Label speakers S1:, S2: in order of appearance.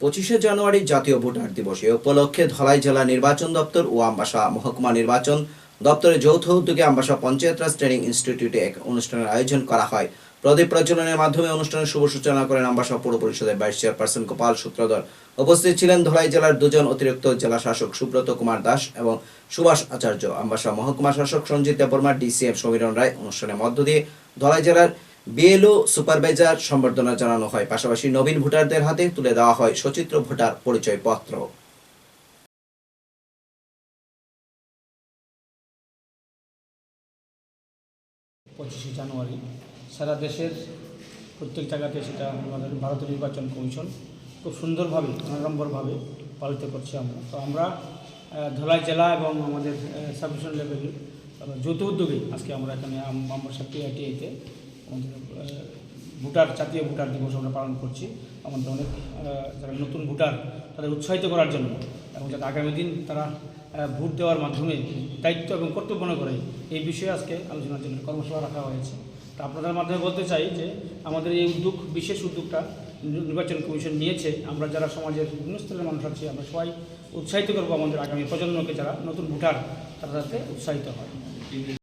S1: পঁচিশে জানুয়ারি জাতীয় ভোটার দিবস। এ উপলক্ষে ধলাই জেলা নির্বাচন দপ্তর ও আমবাসা মহকুমা নির্বাচন দপ্তরের যৌথ উদ্যোগে আমবাসা পঞ্চায়েত রাজ ট্রেনিং ইনস্টিটিউটে এক অনুষ্ঠানের আয়োজন করা হয়। প্রদীপ প্রজ্বলনের মাধ্যমে অনুষ্ঠানের শুভ সূচনা করেন আমবাসা পৌর পরিষদের ভাইস চেয়ারপারসন গোপাল সূত্রধর। উপস্থিত ছিলেন ধলাই জেলার দুজন অতিরিক্ত জেলা শাসক সুব্রত কুমার দাস এবং সুভাষ আচার্য। আমবাসা মহকুমা শাসক সঞ্জিত দেববর্মা ডিসিএফ সমীরণ রায় অনুষ্ঠানের মধ্য দিয়ে ধলাই জেলার বিএলও সুপারভাইজার সম্বর্ধনা জানানো হয়। পাশাপাশি নবীন ভোটারদের হাতে তুলে দেওয়া হয় সচিত্র ভোটার পরিচয়পত্র।
S2: পঁচিশে জানুয়ারি। সারা দেশের প্রত্যেক জায়গাতে সেটা আমাদের ভারতীয় নির্বাচন কমিশন খুব সুন্দরভাবে নম্বরভাবে পালিত করছি আমরা। তো আমরা ধলাই জেলা এবং আমাদের সাব ডিভিশন লেভেল যৌথ উদ্যোগে আজকে আমরা এখানে আম- আমরা সব পিআইটিআইতে আমাদের ভোটার, জাতীয় ভোটার দিবস আমরা পালন করছি। আমাদের অনেক যারা নতুন ভোটার, তাদের উৎসাহিত করার জন্য এবং যাতে আগামী দিন তারা ভোট দেওয়ার মাধ্যমে দায়িত্ব এবং কর্তব্য মনে করে এই বিষয়ে আজকে আলোচনার জন্য কর্মশালা রাখা হয়েছে। তা আপনাদের মাধ্যমে বলতে চাই যে আমাদের এই উদ্যোগ, বিশেষ উদ্যোগটা নির্বাচন কমিশন নিয়েছে। আমরা যারা সমাজের বিভিন্ন স্তরের মানুষ আছি, আমরা সবাই উৎসাহিত করব আমাদের আগামী প্রজন্মকে যারা নতুন ভোটার, তারা যাতে উৎসাহিত হয়।